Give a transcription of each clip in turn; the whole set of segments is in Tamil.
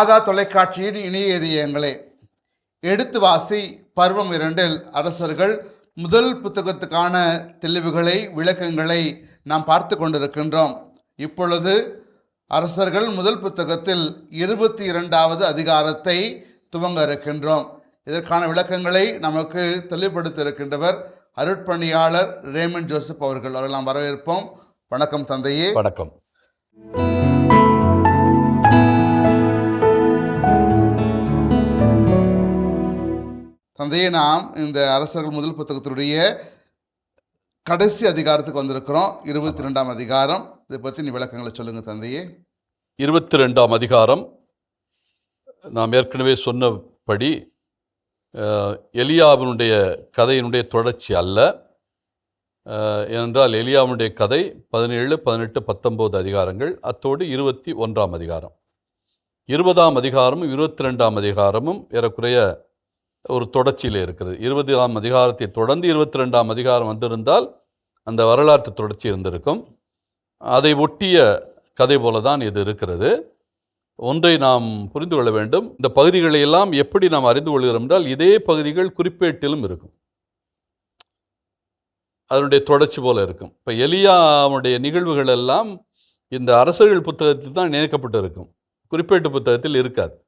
மாதா தொலைக்காட்சியின் இணைய இதயங்களே எடுத்து வாசி பருவம் இரண்டில் அரசர்கள் முதல் புத்தகத்துக்கான தெளிவுகளை விளக்கங்களை நாம் பார்த்து கொண்டிருக்கின்றோம். இப்பொழுது அரசர்கள் முதல் புத்தகத்தில் இருபத்தி இரண்டாவது அதிகாரத்தை துவங்க இருக்கின்றோம். இதற்கான விளக்கங்களை நமக்கு தெளிவுபடுத்த இருக்கின்றவர் அருட்பணியாளர் ரேமன் ஜோசப் அவர்கள் அவர்கள் நாம் வரவேற்போம். வணக்கம் தந்தையே. வணக்கம். தந்தையை நாம் இந்த அரசர்கள் முதல் புத்தகத்தினுடைய கடைசி அதிகாரத்துக்கு வந்திருக்கிறோம். இருபத்தி ரெண்டாம் அதிகாரம். இதை பற்றி நீ விளக்கங்களை சொல்லுங்கள் தந்தையே. இருபத்தி ரெண்டாம் அதிகாரம். நாம் ஏற்கனவே சொன்னபடி எலியாவினுடைய கதையினுடைய தொடர்ச்சி அல்ல. ஏனென்றால் எலியாவினுடைய கதை பதினேழு பதினெட்டு பத்தொம்போது அதிகாரங்கள். அத்தோடு இருபத்தி ஒன்றாம் அதிகாரம். இருபதாம் அதிகாரமும் இருபத்தி ரெண்டாம் அதிகாரமும் ஏறக்குறைய ஒரு தொடர்ச்சியில் இருக்கிறது. இருபதாம் அதிகாரத்தை தொடர்ந்து இருபத்தி ரெண்டாம் அதிகாரம் வந்திருந்தால் அந்த வரலாற்று தொடர்ச்சி இருந்திருக்கும். அதை ஒட்டிய கதை போல தான் இது இருக்கிறது. ஒன்றை நாம் புரிந்து கொள்ள வேண்டும். இந்த பகுதிகளை எல்லாம் எப்படி நாம் அறிந்து கொள்கிறோம் என்றால் இதே பகுதிகள் குறிப்பேட்டிலும் இருக்கும். அதனுடைய தொடர்ச்சி போல இருக்கும். இப்போ எலியாவுடைய நிகழ்வுகள் எல்லாம் இந்த அரசர்கள் புத்தகத்தில் தான் இணைக்கப்பட்டு இருக்கும் குறிப்பேட்டு புத்தகத்தில் இருக்காது.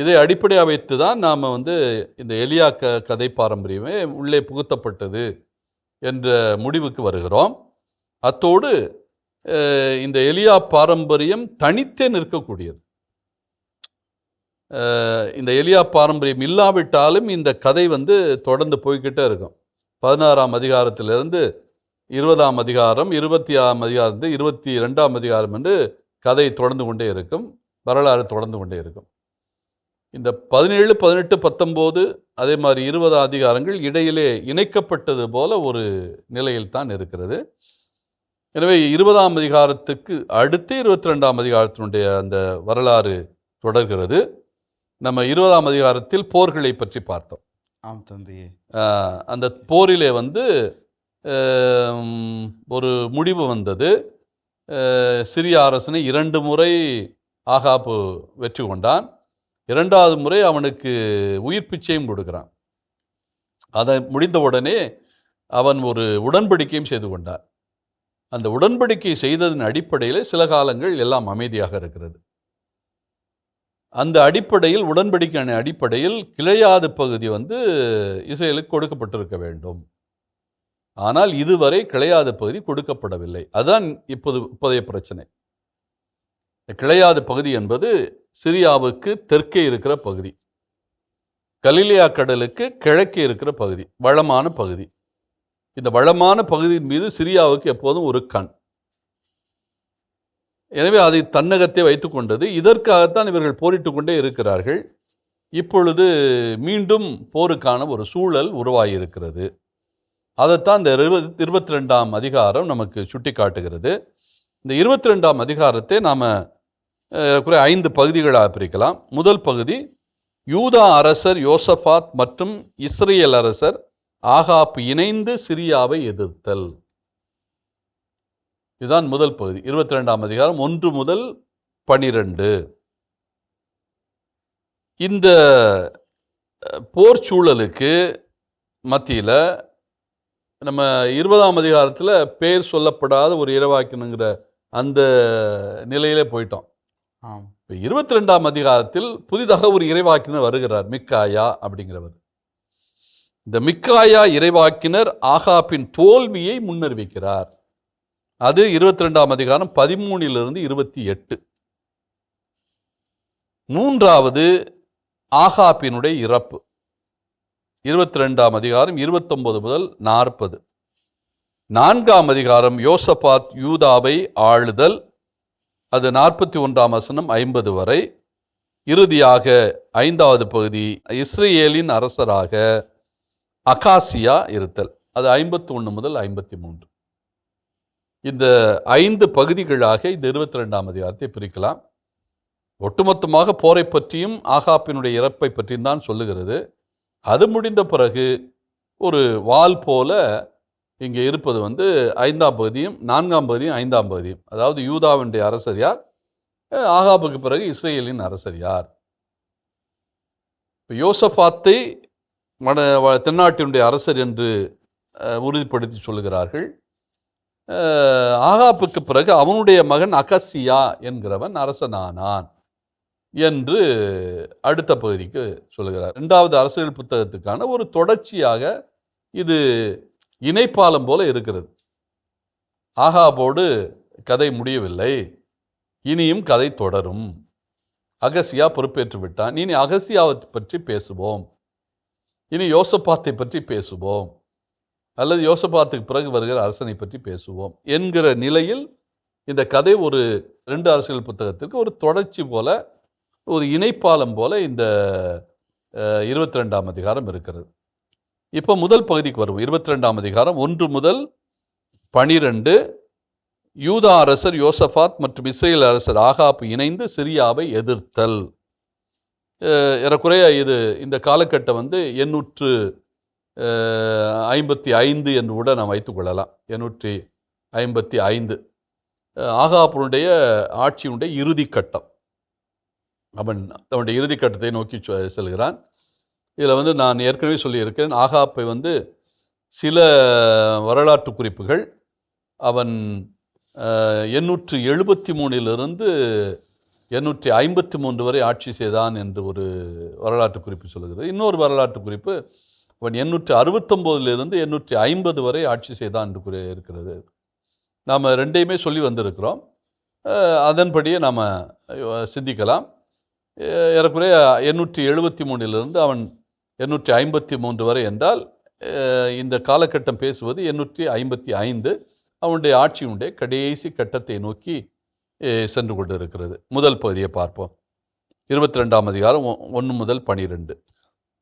இதை அடிப்படையாக வைத்து தான் நாம் வந்து இந்த எலியா க கதை பாரம்பரியமே உள்ளே புகுத்தப்பட்டது என்ற முடிவுக்கு வருகிறோம். அத்தோடு இந்த எலியா பாரம்பரியம் தனித்தே நிற்கக்கூடியது. இந்த எலியா பாரம்பரியம் இல்லாவிட்டாலும் இந்த கதை வந்து தொடர்ந்து போய்கிட்டே இருக்கும். பதினாறாம் அதிகாரத்திலிருந்து இருபதாம் அதிகாரம் இருபத்தி ஆறாம் அதிகாரத்து இருபத்தி ரெண்டாம் அதிகாரம் என்று கதை தொடர்ந்து கொண்டே இருக்கும். வரலாறு தொடர்ந்து கொண்டே இருக்கும். இந்த பதினேழு பதினெட்டு பத்தொம்போது அதே மாதிரி இருபது அதிகாரங்கள் இடையிலே இணைக்கப்பட்டது போல ஒரு நிலையில் தான் இருக்கிறது. எனவே இருபதாம் அதிகாரத்துக்கு அடுத்து இருபத்தி ரெண்டாம் அதிகாரத்தினுடைய அந்த வரலாறு தொடர்கிறது. நம்ம இருபதாம் அதிகாரத்தில் போர்களை பற்றி பார்த்தோம். ஆம் ஆஹ் அந்த போரிலே வந்து ஒரு முடிவு வந்தது. சிரிய அரசனை இரண்டு முறை ஆகாப்பு வெற்றி கொண்டான். இரண்டாவது முறை அவனுக்கு உயிர் பிச்சையும் கொடுக்குறான். அதை முடிந்த உடனே அவன் ஒரு உடன்படிக்கையும் செய்து கொண்டான். அந்த உடன்படிக்கை செய்ததன் அடிப்படையில் சில காலங்கள் எல்லாம் அமைதியாக இருக்கிறது. அந்த அடிப்படையில் உடன்படிக்கையான அடிப்படையில் கிளையாது பகுதி வந்து இஸ்ரேலுக்கு கொடுக்கப்பட்டிருக்க வேண்டும். ஆனால் இதுவரை கிளையாது பகுதி கொடுக்கப்படவில்லை. அதுதான் இப்போது இப்போதைய பிரச்சனை. கிளையாத கிளையாது பகுதி என்பது சிரியாவுக்கு தெற்கே இருக்கிற பகுதி. கலிலியா கடலுக்கு கிழக்கே இருக்கிற பகுதி. வளமான பகுதி. இந்த வளமான பகுதியின் மீது சிரியாவுக்கு எப்போதும் ஒரு கண். எனவே அதை தன்னகத்தை வைத்து கொண்டது. இதற்காகத்தான் இவர்கள் போரிட்டு கொண்டே இருக்கிறார்கள். இப்பொழுது மீண்டும் போருக்கான ஒரு சூழல் உருவாகியிருக்கிறது. அதைத்தான் இந்த இருபத் இருபத்தி ரெண்டாம் அதிகாரம் நமக்கு சுட்டி காட்டுகிறது இந்த இருபத்தி ரெண்டாம் அதிகாரத்தை நாம் குறை ஐந்து பகுதிகளாக பிரிக்கலாம். முதல் பகுதி யூதா அரசர் யோசபாத் மற்றும் இஸ்ரேல் அரசர் ஆகாப் இணைந்து சிரியாவை எதிர்த்தல். இதுதான் முதல் பகுதி. இருபத்தி ரெண்டாம் அதிகாரம் ஒன்று முதல் பனிரெண்டு. இந்த போர் சூழலுக்கு மத்தியில் நம்ம இருபதாம் அதிகாரத்தில் பேர் சொல்லப்படாத ஒரு இரவாக்கினுங்கிற அந்த நிலையிலே போயிட்டோம். இப்போ இருபத்தி ரெண்டாம் அதிகாரத்தில் புதிதாக ஒரு இறைவாக்கினர் வருகிறார் மிக்காயா அப்படிங்கிறவர். இந்த மிக்காயா இறைவாக்கினர் ஆகாப்பின் தோல்வியை முன்னறிவிக்கிறார். அது இருபத்தி ரெண்டாம் அதிகாரம் பதிமூணிலிருந்து இருபத்தி எட்டு. மூன்றாவது ஆகாப்பினுடைய இறப்பு. இருபத்தி ரெண்டாம் அதிகாரம் இருபத்தொன்பது முதல் நாற்பது. நான்காம் அதிகாரம் யோசபாத் யூதாவை ஆளுதல் அது நாற்பத்தி ஒன்றாம் வசனம் ஐம்பது வரை. இறுதியாக ஐந்தாவது பகுதி இஸ்ரேலின் அரசராக அகாசியா இருத்தல். அது ஐம்பத்தி ஒன்று முதல் ஐம்பத்தி மூன்று. இந்த ஐந்து பகுதிகளாக இந்த இருபத்தி ரெண்டாம் அதிகாரத்தை பிரிக்கலாம். ஒட்டுமொத்தமாக போரை பற்றியும் ஆகாப்பினுடைய இறப்பை பற்றியும் தான் சொல்லுகிறது. அது முடிந்த பிறகு ஒரு வால் போல இங்கே இருப்பது வந்து ஐந்தாம் பகுதியும் நான்காம் பகுதியும் ஐந்தாம் பகுதியும். அதாவது யூதாவினுடைய அரசர் யார்? ஆகாபுக்கு பிறகு இஸ்ரேலின் அரசர் யார்? இப்போ யோசஃபாத்தை வட வ- தென்னாட்டினுடைய அரசர் என்று உறுதிப்படுத்தி சொல்லுகிறார்கள். ஆகாப்புக்கு பிறகு அவனுடைய மகன் அகசியா என்கிறவன் அரசனானான் என்று அடுத்த பகுதிக்கு சொல்லுகிறார். இரண்டாவது அரசியல் புத்தகத்துக்கான ஒரு தொடர்ச்சியாக இது இணைப்பாலம் போல இருக்கிறது. ஆகாபோடு கதை முடியவில்லை. இனியும் கதை தொடரும். அகசியா பொறுப்பேற்று விட்டான். இனி அகசியாவை பற்றி பேசுவோம். இனி யோசபாத்தை பற்றி பேசுவோம். அல்லது யோசபாத்துக்கு பிறகு வருகிற அரசனை பற்றி பேசுவோம். என்கிற நிலையில் இந்த கதை ஒரு ரெண்டு அரசியல் புத்தகத்திற்கு ஒரு தொடர்ச்சி போல ஒரு இணைப்பாலம் போல இந்த இருபத்தி ரெண்டாம் அதிகாரம் இருக்கிறது. இப்போ முதல் பகுதிக்கு வருவோம். இருபத்தி ரெண்டாம் அதிகாரம் ஒன்று முதல் பனிரெண்டு. யூதா அரசர் யோசபாத் மற்றும் இஸ்ரேல் அரசர் ஆகாப்பு இணைந்து சிரியாவை எதிர்த்தல். ஏறக்குறைய இது இந்த காலகட்டம் வந்து எண்ணூற்று ஐம்பத்தி ஐந்து என்று கூட நாம் வைத்துக்கொள்ளலாம் எண்ணூற்றி ஐம்பத்தி ஐந்து. அஹ், ஆகாபனுடைய ஆட்சியினுடைய இறுதி கட்டம் அவன் அவனுடைய இறுதி கட்டத்தை நோக்கி செல்கிறான். இதில் வந்து நான் ஏற்கனவே சொல்லியிருக்கிறேன் ஆகாப்பை வந்து சில வரலாற்று குறிப்புகள் அவன் எண்ணூற்று எழுபத்தி மூணிலிருந்து எண்ணூற்றி ஐம்பத்தி மூன்று வரை ஆட்சி செய்தான் என்று ஒரு வரலாற்று குறிப்பு சொல்லுகிறது. இன்னொரு வரலாற்று குறிப்பு அவன் எண்ணூற்றி அறுபத்தொம்போதிலிருந்து எண்ணூற்றி ஐம்பது வரை ஆட்சி செய்தான் என்று கூறி இருக்கிறது. நாம் ரெண்டையுமே சொல்லி வந்திருக்கிறோம். அதன்படியே நாம் சிந்திக்கலாம். ஏறக்குறைய எண்ணூற்றி எழுபத்தி மூணிலிருந்து அவன் எண்ணூற்றி ஐம்பத்தி மூன்று வரை என்றால் இந்த காலகட்டம் பேசுவது எண்ணூற்றி ஐம்பத்தி ஐந்து அவனுடைய ஆட்சியினுடைய கடைசி கட்டத்தை நோக்கி சென்று கொண்டிருக்கிறது. முதல் பகுதியை பார்ப்போம். இருபத்தி ரெண்டாம் அதிகாரம் ஒன்று முதல் பனிரெண்டு.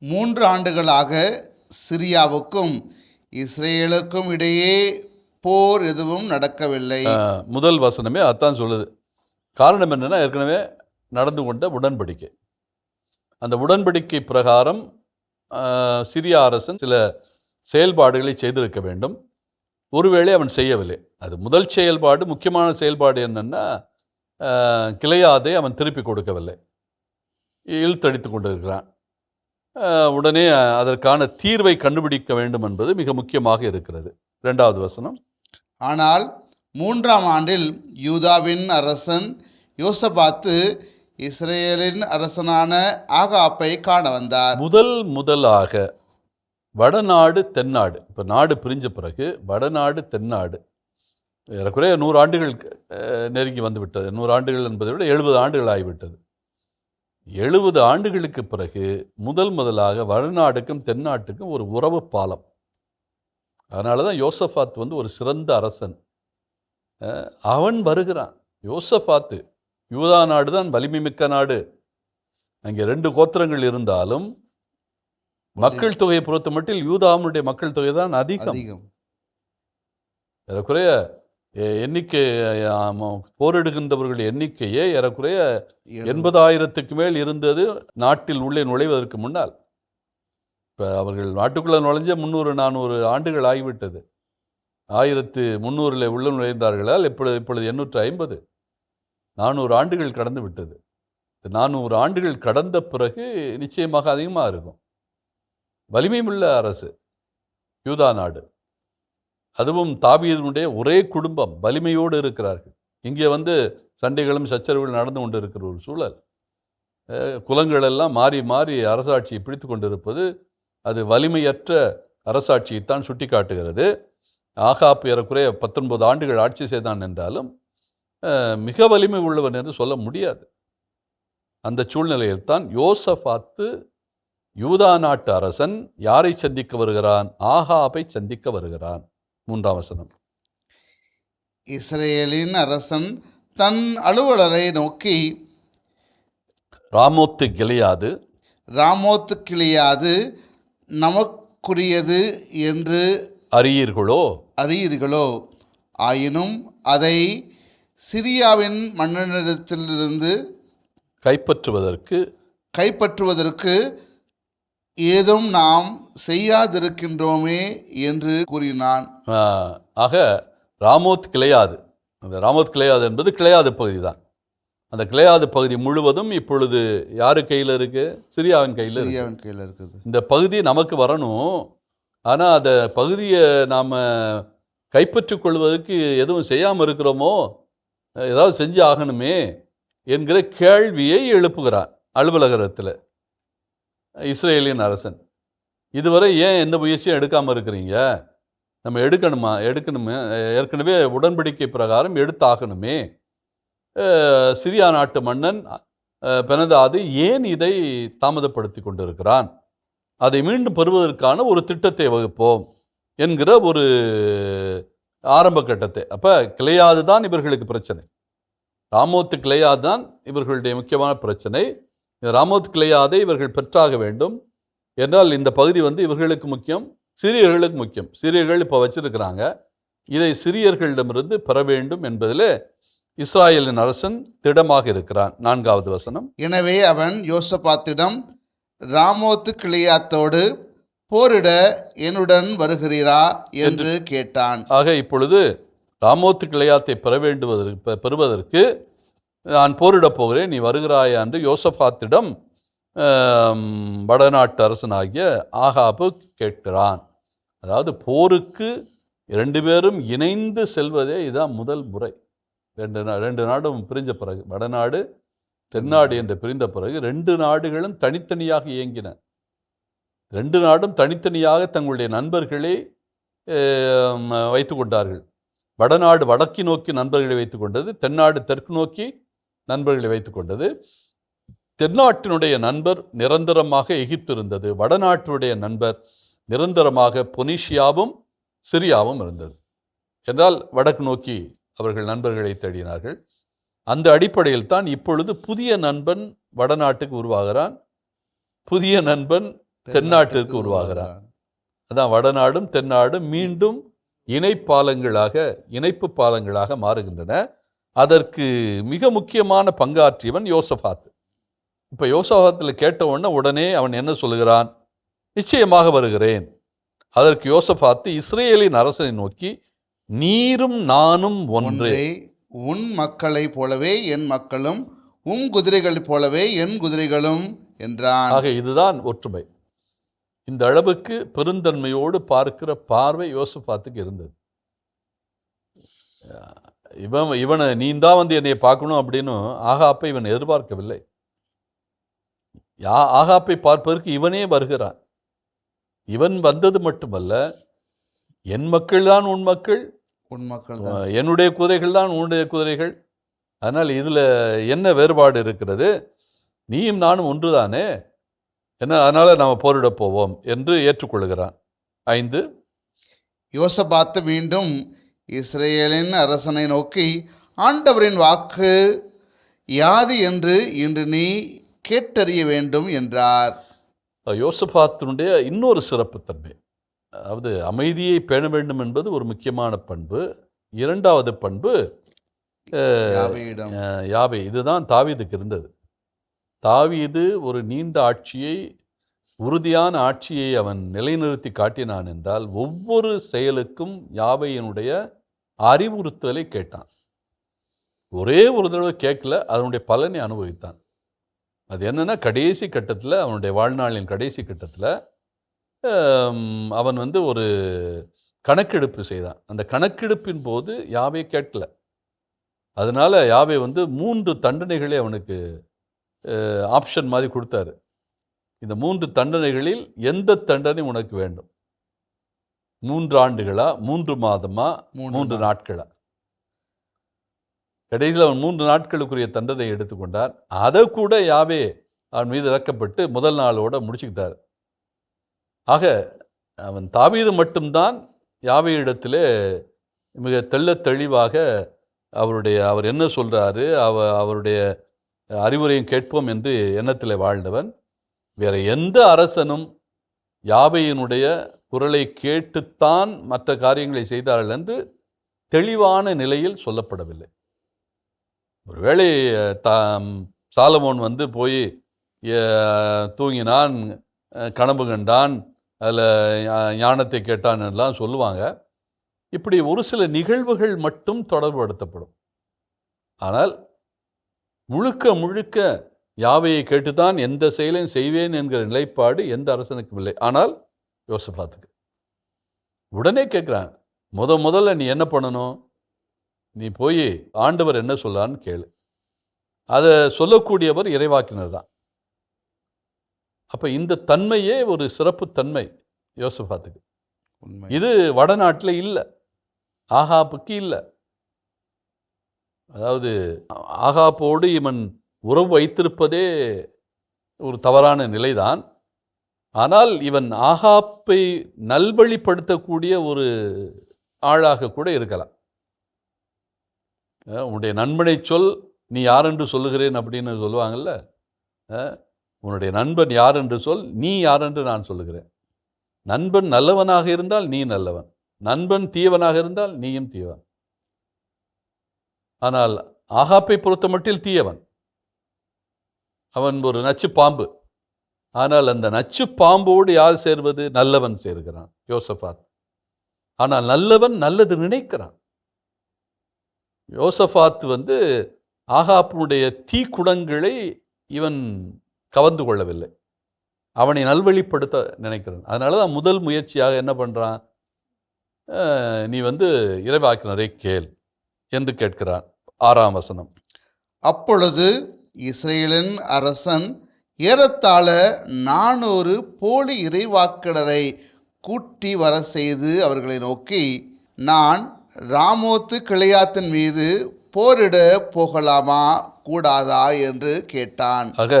மூன்று ஆண்டுகளாக சிரியாவுக்கும் இஸ்ரேலுக்கும் இடையே போர் எதுவும் நடக்கவில்லை. முதல் வசனமே அதான் சொல்லுது. காரணம் என்னன்னா ஏற்கனவே நடந்து கொண்ட உடன்படிக்கை. அந்த உடன்படிக்கை பிரகாரம் சிரியா அரசன் சில செயல்பாடுகளை செய்திருக்க வேண்டும். ஒருவேளை அவன் செய்யவில்லை. அது முதல் செயல்பாடு முக்கியமான செயல்பாடு என்னென்னா கிளையாதை அவன் திருப்பி கொடுக்கவில்லை. இழுத்தடித்து கொண்டிருக்கிறான். உடனே அதற்கான தீர்வை கண்டுபிடிக்க வேண்டும் என்பது மிக முக்கியமாக இருக்கிறது. இரண்டாவது வசனம். ஆனால் மூன்றாம் ஆண்டில் யூதாவின் அரசன் யோசபாத்து இஸ்ரேலின் அரசனான ஆகாப்பை காண வந்தார். முதல் முதலாக வடநாடு தென்னாடு. இப்போ நாடு பிரிஞ்ச பிறகு வடநாடு தென்னாடு. ஏறக்குறைய நூறு ஆண்டுகள் நெருங்கி வந்துவிட்டது. நூறு ஆண்டுகள் என்பதை விட எழுபது ஆண்டுகள் ஆகிவிட்டது. எழுபது ஆண்டுகளுக்கு பிறகு முதல் முதலாக வடநாடுக்கும் தென்னாட்டுக்கும் ஒரு உறவு பாலம். அதனால தான் யோசஃபாத் வந்து ஒரு சிறந்த அரசன். அவன் வருகிறான். யோசஃபாத்து யூதா நாடு தான் வலிமை மிக்க நாடு. அங்கே ரெண்டு கோத்திரங்கள் இருந்தாலும் மக்கள் தொகையை பொறுத்த மட்டில் யூதாவுடைய மக்கள் தொகை தான் அதிகம். ஏறக்குறைய எண்ணிக்கை போரிடுகின்றவர்கள் எண்ணிக்கையே ஏறக்குறைய எண்பதாயிரத்துக்கு மேல் இருந்தது நாட்டில் உள்ளே நுழைவதற்கு முன்னால். இப்போ அவர்கள் நாட்டுக்குள்ளே நுழைஞ்ச முந்நூறு நானூறு ஆண்டுகள் ஆகிவிட்டது. ஆயிரத்து முந்நூறில் உள்ள நுழைந்தார்களால் இப்பொழுது இப்பொழுது எண்ணூற்று ஐம்பது. நானூறு ஆண்டுகள் கடந்து விட்டது. நானூறு ஆண்டுகள் கடந்த பிறகு நிச்சயமாக அதிகமாக இருக்கும். வலிமையுள்ள அரசு யூதா நாடு. அதுவும் தாபீதனுடைய ஒரே குடும்பம் வலிமையோடு இருக்கிறார்கள். இங்கே வந்து சண்டைகளும் சச்சரவுகளும் நடந்து கொண்டு இருக்கிற ஒரு சூழல். குலங்கள் எல்லாம் மாறி மாறி அரசாட்சியை பிடித்து கொண்டிருப்பது அது வலிமையற்ற அரசாட்சியைத்தான் சுட்டி காட்டுகிறது ஆகாப் ஏறக்குறைய பத்தொன்பது ஆண்டுகள் ஆட்சி செய்தான் என்றாலும் மிக வலிமை உள்ளவன் என்று சொல்ல முடியாது. அந்த சூழ்நிலையில் தான் யோசபாத்து யூதா நாட்டு அரசன் யாரை சந்திக்க வருகிறான்? ஆகாபை சந்திக்க வருகிறான். மூன்றாம் வசனம். இஸ்ரேலின் அரசன் தன் அலுவலரை நோக்கி ராமோத்து கிளையாது ராமோத்து கிளியாது நமக்குரியது என்று அறியீர்களோ? அறியீர்களோ? ஆயினும் அதை சிரியாவின் மன்னனிடத்திலிருந்து கைப்பற்றுவதற்கு கைப்பற்றுவதற்கு ஏதும் நாம் செய்யாதிருக்கின்றோமே என்று கூறினான். ஆக ராமோத் கிளையாது. அந்த ராமோத் கிளையாது என்பது கிளையாது பகுதி தான் அந்த கிளையாது பகுதி முழுவதும் இப்பொழுது யாரு கையில் இருக்கு? சிரியாவின் கையில் சிரியாவின் கையில் இருக்குது. இந்த பகுதி நமக்கு வரணும். ஆனால் அந்த பகுதியை நாம் கைப்பற்றிக் கொள்வதற்கு எதுவும் செய்யாமல் இருக்கிறோமோ ஏதாவது செஞ்சு ஆகணுமே என்கிற கேள்வியை எழுப்புகிறான் அலுவலகத்தில் இஸ்ரேலியன் அரசன். இதுவரை ஏன் எந்த முயற்சியும் எடுக்காமல் இருக்கிறீங்க? நம்ம எடுக்கணுமா? எடுக்கணுமே. ஏற்கனவே உடன்படிக்கை பிரகாரம் எடுத்தாகணுமே. சிரியா நாட்டு மன்னன் பெனதாது ஏன் இதை தாமதப்படுத்தி கொண்டிருக்கிறான்? அதை மீண்டும் பெறுவதற்கான ஒரு திட்டத்தை வகுப்போம் என்கிற ஒரு ஆரம்ப கட்டத்தை. அப்போ கிளையாது தான் இவர்களுக்கு பிரச்சனை. ராமோத்து கிளையாது தான் இவர்களுடைய முக்கியமான பிரச்சனை. இந்த ராமோத் கிளையாதை இவர்கள் பெற்றாக வேண்டும். என்றால் இந்த பகுதி வந்து இவர்களுக்கு முக்கியம் சிறியர்களுக்கு முக்கியம். சிறியர்கள் இப்போ வச்சிருக்கிறாங்க. இதை சிறியர்களிடமிருந்து பெற வேண்டும் என்பதில் இஸ்ராயலின் அரசன் திடமாக இருக்கிறான். நான்காவது வசனம். எனவே அவன் யோசபாத்திடம் ராமோத்து கிளியாத்தோடு போரிட என்னுடன் வருகிறீரா என்று கேட்டான். ஆக இப்பொழுது ராமோத்து கிளையாத்தை பெற வேண்டுவதற்கு பெறுவதற்கு நான் போரிடப் போகிறேன் நீ வருகிறாயா என்று யோசபாத்திடம் வடநாட்டு அரசனாகிய ஆகாபு கேட்கிறான். அதாவது போருக்கு ரெண்டு பேரும் இணைந்து செல்வதே இதுதான் முதல் முறை. ரெண்டு நா- ரெண்டு நாடும் பிரிஞ்ச பிறகு வடநாடு தென்னாடு. என்று பிரிந்த பிறகு ரெண்டு நாடுகளும் தனித்தனியாக இயங்கின. ரெண்டு நாடும் தனித்தனியாக தங்களுடைய நண்பர்களை வைத்து கொண்டார்கள். வடநாடு வடக்கு நோக்கி நண்பர்களை வைத்து கொண்டது தென்னாடு தெற்கு நோக்கி நண்பர்களை வைத்து கொண்டது. தென்னாட்டினுடைய நண்பர் நிரந்தரமாக எகிப்து இருந்தது வடநாட்டுடைய நண்பர் நிரந்தரமாக பொனிஷியாவும் சிரியாவும் இருந்தது. என்றால் வடக்கு நோக்கி அவர்கள் நண்பர்களை தேடினார்கள். அந்த அடிப்படையில் தான் இப்பொழுது புதிய நண்பன் வடநாட்டுக்கு உருவாகிறான். புதிய நண்பன் தென்னாட்டிற்கு உருவாகிறான் அதான் வடநாடும் தென்னாடும் மீண்டும் இணைப்பாலங்களாக இணைப்பு பாலங்களாக மாறுகின்றன. அதற்கு மிக முக்கியமான பங்காற்றியவன் யோசபாத். இப்போ யோசபாத்தில் கேட்ட உடனே உடனே அவன் என்ன சொல்லுகிறான்? நிச்சயமாக வருகிறேன். அதற்கு யோசபாத்து இஸ்ரேலின் அரசனை நோக்கி நீரும் நானும் ஒன்றே. ஒன்றே. உன் மக்களைப் போலவே என் மக்களும் உன் குதிரைகளைப் போலவே என் குதிரைகளும் என்றான். ஆக இதுதான் ஒற்றுமை. இந்த அளவுக்கு பெருந்தன்மையோடு பார்க்கிற பார்வை யோசபாத்துக்கு இருந்தது. இவன் இவனை நீ தான் வந்து என்னை பார்க்கணும் அப்படின்னு ஆகாப்பை இவன் எதிர்பார்க்கவில்லை. யா ஆகாப்பை பார்ப்பதற்கு இவனே வருகிறான். இவன் வந்தது மட்டுமல்ல என் மக்கள் தான் உன் மக்கள் உன் மக்கள் என்னுடைய குதிரைகள் தான் உன்னுடைய குதிரைகள். அதனால் இதில் என்ன வேறுபாடு இருக்கிறது? நீயும் நானும் ஒன்றுதானே? என்ன அதனால் நம்ம போரிட போவோம் என்று ஏற்றுக்கொள்கிறான். ஐந்து. யோசபாத்து மீண்டும் இஸ்ரேலின் அரசனை நோக்கி ஆண்டவரின் வாக்கு யாது என்று இன்று நீ கேட்டறிய வேண்டும் என்றார். யோசபாத்தினுடைய இன்னொரு சிறப்புத்தன்மை அதாவது அமைதியை பேண வேண்டும் என்பது ஒரு முக்கியமான பண்பு. இரண்டாவது பண்பு யாவே இதுதான் தாவீதுக்கு இருந்தது. தாவீது ஒரு நீண்ட ஆட்சியை உறுதியான ஆட்சியை அவன் நிலைநிறுத்தி காட்டினான் என்றால் ஒவ்வொரு செயலுக்கும் யாவையினுடைய அறிவுறுத்தலை கேட்டான். ஒரே ஒரு தடவை கேட்கல அதனுடைய பலனை அனுபவித்தான். அது என்னன்னா கடைசி கட்டத்தில் அவனுடைய வாழ்நாளின் கடைசி கட்டத்தில் அவன் வந்து ஒரு கணக்கெடுப்பு செய்தான். அந்த கணக்கெடுப்பின் போது யாவை கேட்கல. அதனால் யாவை வந்து மூன்று தண்டனைகளை அவனுக்கு ஆப்ஷன் மாதிரி கொடுத்தாரு. இந்த மூன்று தண்டனைகளில் எந்த தண்டனை உனக்கு வேண்டும்? மூன்று ஆண்டுகளா? மூன்று மாதமா? மூன்று. நாட்களா? கடைசியில் அவன் மூன்று நாட்களுக்குரிய தண்டனை எடுத்துக்கொண்டார் அதை கூட யாவே அவன் மீது இறக்கப்பட்டு முதல் நாளோட முடிச்சுக்கிட்டார். ஆக அவன் தாவீது மட்டும்தான் யாவே இடத்திலே மிக தெள்ளத் தெளிவாக அவருடைய அவர் என்ன சொல்றாரு? அவ அவருடைய அறிவுரையும் கேட்போம் என்று எண்ணத்தில் வாழ்ந்தவன். வேற எந்த அரசனும் யாவையினுடைய குரலை கேட்டுத்தான் மற்ற காரியங்களை செய்தார்கள் என்று தெளிவான நிலையில் சொல்லப்படவில்லை. ஒருவேளை தாம் சாலமோன் வந்து போய் தூங்கினான் கனவு கண்டான் அதில் ஞானத்தை கேட்டான் எல்லாம் சொல்லுவாங்க. இப்படி ஒரு சில நிகழ்வுகள் மட்டும் தொடர்புபடுத்தப்படும். ஆனால் முழுக்க முழுக்க யாவையை கேட்டுத்தான் எந்த செயலையும் செய்வேன் என்கிற நிலைப்பாடு எந்த அரசனுக்கும் இல்லை. ஆனால் யோசபாத்துக்கு. உடனே கேட்குறான் முத முதல்ல நீ என்ன பண்ணணும்? நீ போய் ஆண்டவர் என்ன சொல்லான்னு கேளு. அதை சொல்லக்கூடியவர் இறைவாக்கினர் தான் அப்போ இந்த தன்மையே ஒரு சிறப்பு தன்மை யோசபாத்துக்கு. இது வடநாட்டில் இல்லை. ஆகாப்புக்கு இல்லை. அதாவது ஆகாப்போடு இவன் உறவு வைத்திருப்பதே ஒரு தவறான நிலைதான். ஆனால் இவன் ஆகாப்பை நல்வழிப்படுத்தக்கூடிய ஒரு ஆளாக கூட இருக்கலாம். உன்னுடைய நண்பனை சொல் நீ யார் என்று சொல்லுகிறேன் அப்படின்னு சொல்லுவாங்கள்ல உன்னுடைய நண்பன் யார் என்று சொல் நீ யார் என்று நான் சொல்லுகிறேன். நண்பன் நல்லவனாக இருந்தால் நீ நல்லவன். நண்பன் தீயவனாக இருந்தால் நீயும் தீவன் ஆனால் ஆகாப்பை பொறுத்த மட்டில் தீயவன். அவன் ஒரு நச்சு பாம்பு. ஆனால் அந்த நச்சு பாம்போடு யார் சேர்வது? நல்லவன் சேர்கிறான் யோசபாத். ஆனால் நல்லவன் நல்லது நினைக்கிறான். யோசபாத் வந்து ஆகாப்புடைய தீக்குணங்களை இவன் கவர்ந்து கொள்ளவில்லை. அவனை நல்வழிப்படுத்த நினைக்கிறான். அதனால தான் முதல் முயற்சியாக என்ன பண்ணுறான் நீ வந்து இறைவாக்கினரை கேள் என்று கேட்கிறான். ஆறாம் வசனம். அப்பொழுது இஸ்ரேலின் அரசன் ஏறத்தாழ நானூறு போலி இறைவாக்கினரை கூட்டி வர செய்து அவர்களை நோக்கி நான் ராமோத்து கிளையாத்தின் மீது போரிட போகலாமா? கூடாதா? என்று கேட்டான். ஆக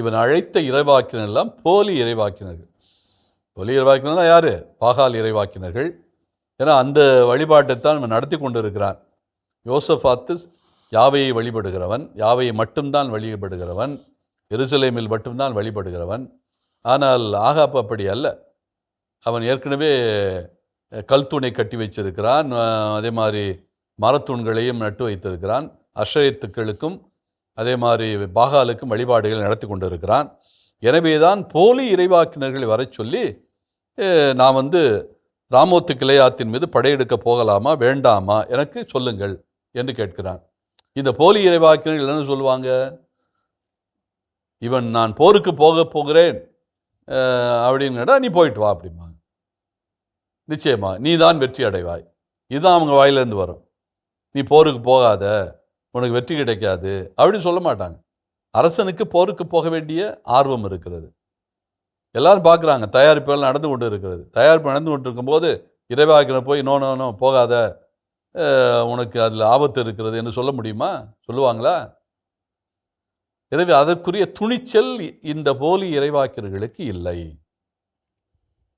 இவன் அழைத்த இறைவாக்கினர் எல்லாம் போலி இறைவாக்கினர்கள். போலி இறைவாக்கினர்லாம் யாரு? பாகால் இறைவாக்கினர்கள். ஏன்னா அந்த வழிபாட்டைத்தான் இவன் நடத்தி கொண்டு இருக்கிறான் யோசபாத்து யாவையை வழிபடுகிறவன்? யாவையை மட்டும்தான் வழிபடுகிறவன்? எருசலேமில் மட்டும்தான் வழிபடுகிறவன்? ஆனால் ஆகாப் அப்படி அல்ல. அவன் ஏற்கனவே கல்தூணை கல் தூணை கட்டி வச்சிருக்கிறான். அதே மாதிரி மரத்தூண்களையும் நட்டு வைத்திருக்கிறான். அஷயத்துக்களுக்கும் அதே மாதிரி பாகாலுக்கும் வழிபாடுகள் நடத்தி கொண்டிருக்கிறான். எனவே தான் போலி இறைவாக்கினர்களை வரச் சொல்லி நான் வந்து ராமோத்து கிளையாத்தின் மீது படையெடுக்க போகலாமா? வேண்டாமா? எனக்கு சொல்லுங்கள் என்று கேட்கிறான். இந்த போலி இறைவாக்கினர்கள் என்ன சொல்லுவாங்க? இவன் நான் போருக்கு போக போகிறேன் அப்படின்னு கேட்டா, நீ போயிட்டு வா அப்படிம்பாங்க. நிச்சயமா நீ தான் வெற்றி அடைவாய். இதுதான் அவங்க வாயிலேருந்து வரும். நீ போருக்கு போகாத உனக்கு வெற்றி கிடைக்காது அப்படின்னு சொல்ல மாட்டாங்க. அரசனுக்கு போருக்கு போக வேண்டிய ஆர்வம் இருக்கிறது. எல்லாரும் பார்க்குறாங்க தயாரிப்புகள் நடந்து கொண்டு இருக்கிறது. தயாரிப்பு நடந்து கொண்டு இருக்கும்போது இறைவாக்கின போய் நோ நோ நோ போகாத உனக்கு அதில் ஆபத்து இருக்கிறது என்று சொல்ல முடியுமா? சொல்லுவாங்களா? எனவே அதற்குரிய துணிச்சல் இந்த போலி இறைவாக்கியர்களுக்கு இல்லை.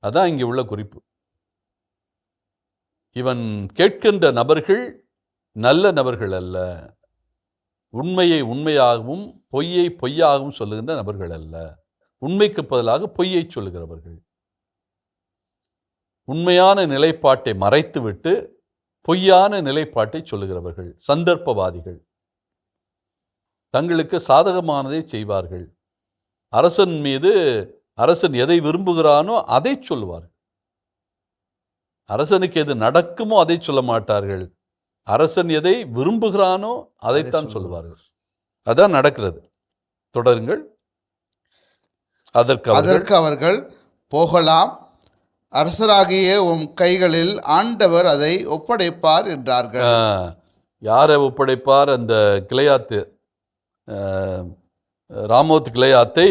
அதான் இங்கே உள்ள குறிப்பு. இவன் கேட்கின்ற நபர்கள் நல்ல நபர்கள் அல்ல. உண்மையை உண்மையாகவும் பொய்யை பொய்யாகவும் சொல்லுகின்ற நபர்கள் அல்ல. உண்மைக்கு பதிலாக பொய்யை சொல்லுகிறவர்கள். உண்மையான நிலைப்பாட்டை மறைத்துவிட்டு பொய்யான நிலைப்பாட்டை சொல்லுகிறவர்கள் சந்தர்ப்பவாதிகள். தங்களுக்கு சாதகமானதை செய்வார்கள். அரசன் மீது அரசன் எதை விரும்புகிறானோ அதை சொல்லுவார்கள். அரசனுக்கு எது நடக்குமோ அதை சொல்ல மாட்டார்கள். அரசன் எதை விரும்புகிறானோ அதைத்தான் அதை சொல்லுவார்கள். அதான் நடக்கிறது. தொடருங்கள். அதற்கு அதற்கு அவர்கள் போகலாம். அரசராகிய உம் கைகளில் ஆண்டவர் அதை ஒப்படைப்பார் என்றார்கள். யாரை ஒப்படைப்பார்? அந்த கிளையாத்து ராமோத் கிளையாத்தை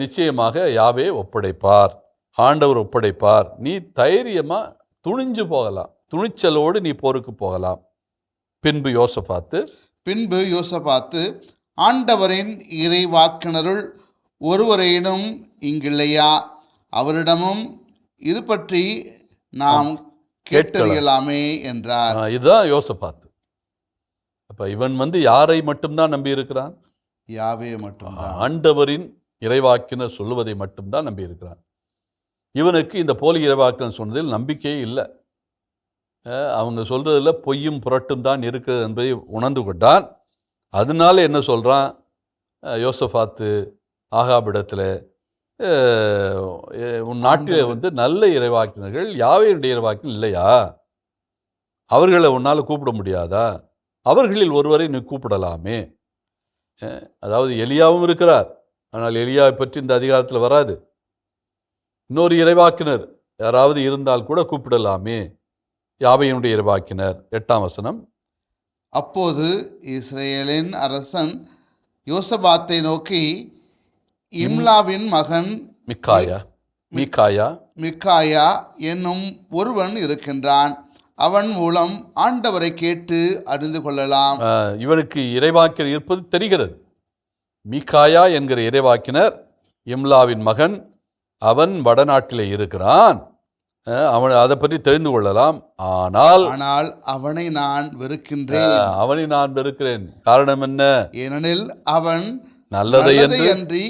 நிச்சயமாக யாவே ஒப்படைப்பார் ஆண்டவர் ஒப்படைப்பார். நீ தைரியமா துணிஞ்சு போகலாம் துணிச்சலோடு நீ போருக்கு போகலாம். பின்பு யோசபாத்து பின்பு யோசபாத்து ஆண்டவரின் இறைவாக்கினருள் ஒருவரேனும் இங்கில்லையா? அவரிடமும் இது பற்றி நாம் கேட்டறியலாமே என்றார். இதுதான் யோசபாத்து அப்ப இவன் வந்து யாரை மட்டும்தான் நம்பி இருக்கிறான் யாவே மட்டும்தான். ஆண்டவரின் இறைவாக்கினர் சொல்லுவதை மட்டும்தான் நம்பி இருக்கிறான் இவனுக்கு இந்த போலி இறைவாக்கினர் சொன்னதில் நம்பிக்கையே இல்லை. அவங்க சொல்றதுல பொய்யும் புரட்டும் தான் இருக்குது என்பதை உணர்ந்து கொண்டான். அதனால என்ன சொல்றான்? அஹ் யோசபாத்து ஆகாபிடத்தில் உன் நாட்டில் வந்து நல்ல இறைவாக்கினர்கள் யாவையுடைய இறைவாக்கினர் இல்லையா? அவர்களை உன்னால் கூப்பிட முடியாதா? அவர்களில் ஒருவரை நீ கூப்பிடலாமே. அதாவது எலியாவும் இருக்கிறார். ஆனால் எலியாவை பற்றி இந்த அதிகாரத்தில் வராது. இன்னொரு இறைவாக்கினர் யாராவது இருந்தால் கூட கூப்பிடலாமே. யாவையினுடைய இறைவாக்கினர்? எட்டாம் வசனம். அப்போது இஸ்ரேலின் அரசன் யோசபாத்தை நோக்கி இம்லாவின் மகன் மிக்காயா மீக்காயா. மிக்காயா என்னும் ஒருவன் இருக்கின்றான். அவன் மூலம் ஆண்டவரை கேட்டு அறிந்து கொள்ளலாம். இவனுக்கு இறைவாக்கினர் இருப்பது தெரிகிறது. மீக்காயா என்கிற இறைவாக்கினர் இம்லாவின் மகன் அவன் வடநாட்டிலே இருக்கிறான். அவன் அதை பற்றி தெரிந்து கொள்ளலாம். ஆனால் ஆனால் அவனை நான் வெறுக்கின்றேன். அவனை நான் வெறுக்கிறேன். காரணம் என்ன? ஏனெனில் அவன் நல்லதை என்று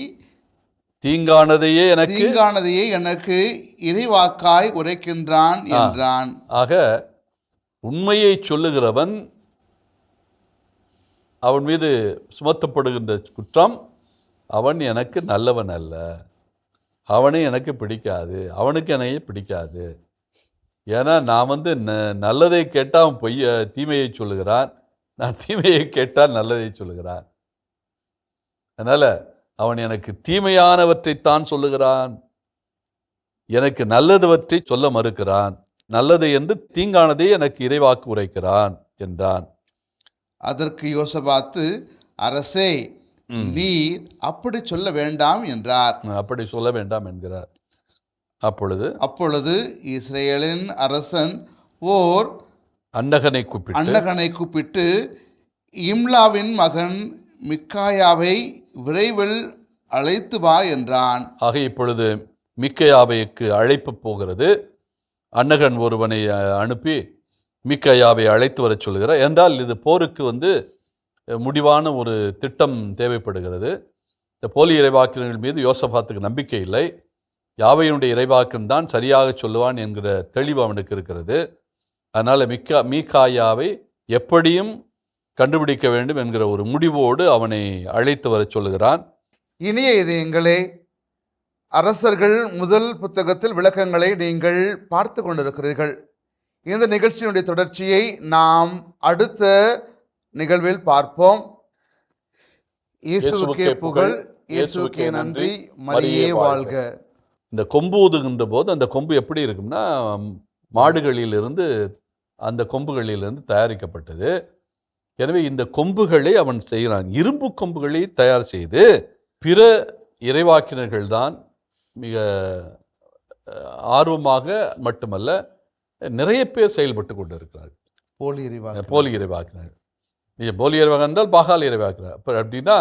தீங்கானதையே எனக்கு தீங்கானதையே எனக்கு இறைவாக்காய் உரைக்கின்றான் என்றான். ஆக உண்மையை சொல்லுகிறவன் அவன் மீது சுமத்தப்படுகின்ற குற்றம் அவன் எனக்கு நல்லவன் அல்ல. அவனை எனக்கு பிடிக்காது. அவனுக்கு என்னையே பிடிக்காது. ஏன்னா நான் வந்து ந- நல்லதை கேட்டால் அவன் பொய்ய தீமையை சொல்லுகிறான். நான் தீமையை கேட்டால் நல்லதை சொல்லுகிறான். அதனால் அவன் எனக்கு தீமையானவற்றைத்தான் சொல்லுகிறான். எனக்கு நல்லதுவற்றை சொல்ல மறுக்கிறான். நல்லது என்று தீங்கானதை எனக்கு இறைவாக்கு உரைக்கிறான் என்றான். அதற்கு யோசபாத்து அரசே நீர் அப்படி சொல்ல வேண்டாம் என்றார். அப்படி சொல்ல வேண்டாம் என்கிறார். அப்பொழுது அப்பொழுது இஸ்ரேலின் அரசன் ஓர் அன்னகனை கூப்பிட்டு அன்னகனை கூப்பிட்டு இம்லாவின் மகன் மிக்காயாவை விரைவில் அழைத்து வா என்றான். ஆக இப்பொழுது மிக்கையாவைக்கு அழைப்பு போகிறது. அன்னகன் ஒருவனை அனுப்பி மிக்கையாவை அழைத்து வரச் சொல்கிறார். என்றால் இது போருக்கு வந்து முடிவான ஒரு திட்டம் தேவைப்படுகிறது. இந்த போலி இறைவாக்கினர்கள் மீது யோசபாத்துக்கு நம்பிக்கை இல்லை. யாவையினுடைய இறைவாக்கம் தான் சரியாக சொல்லுவான் என்கிற தெளிவு அவனுக்கு இருக்கிறது. அதனால் மிக்கா மீகாயாவை எப்படியும் கண்டுபிடிக்க வேண்டும் என்கிற ஒரு முடிவோடு அவனை அழைத்து வரச் சொல்லுகிறான். இனிய இதயங்களே அரசர்கள் முதல் புத்தகத்தில் விளக்கங்களை நீங்கள் பார்த்து கொண்டிருக்கிறீர்கள். இந்த நிகழ்ச்சியினுடைய தொடர்ச்சியை நாம் அடுத்த நிகழ்வில் பார்ப்போம். இயேசுவுக்கே புகழ் இயேசுவுக்கே நன்றி மரியே வாழ்க. இந்த கொம்பு ஊதுகின்ற போது அந்த கொம்பு எப்படி இருக்கும்னா மாடுகளிலிருந்து அந்த கொம்புகளிலிருந்து தயாரிக்கப்பட்டது. எனவே இந்த கொம்புகளை அவன் செய்கிறான். இரும்பு கொம்புகளை தயார் செய்து பிற இறைவாக்கினர்கள் தான் மிக ஆர்வமாக மட்டுமல்ல நிறைய பேர் செயல்பட்டு கொண்டு இருக்கிறார்கள் போலி அறிவாக போலி இறைவாக்கினர். நீ போலி இறைவாக என்றால் பாகால் இறைவாக்கினர். அப்போ அப்படின்னா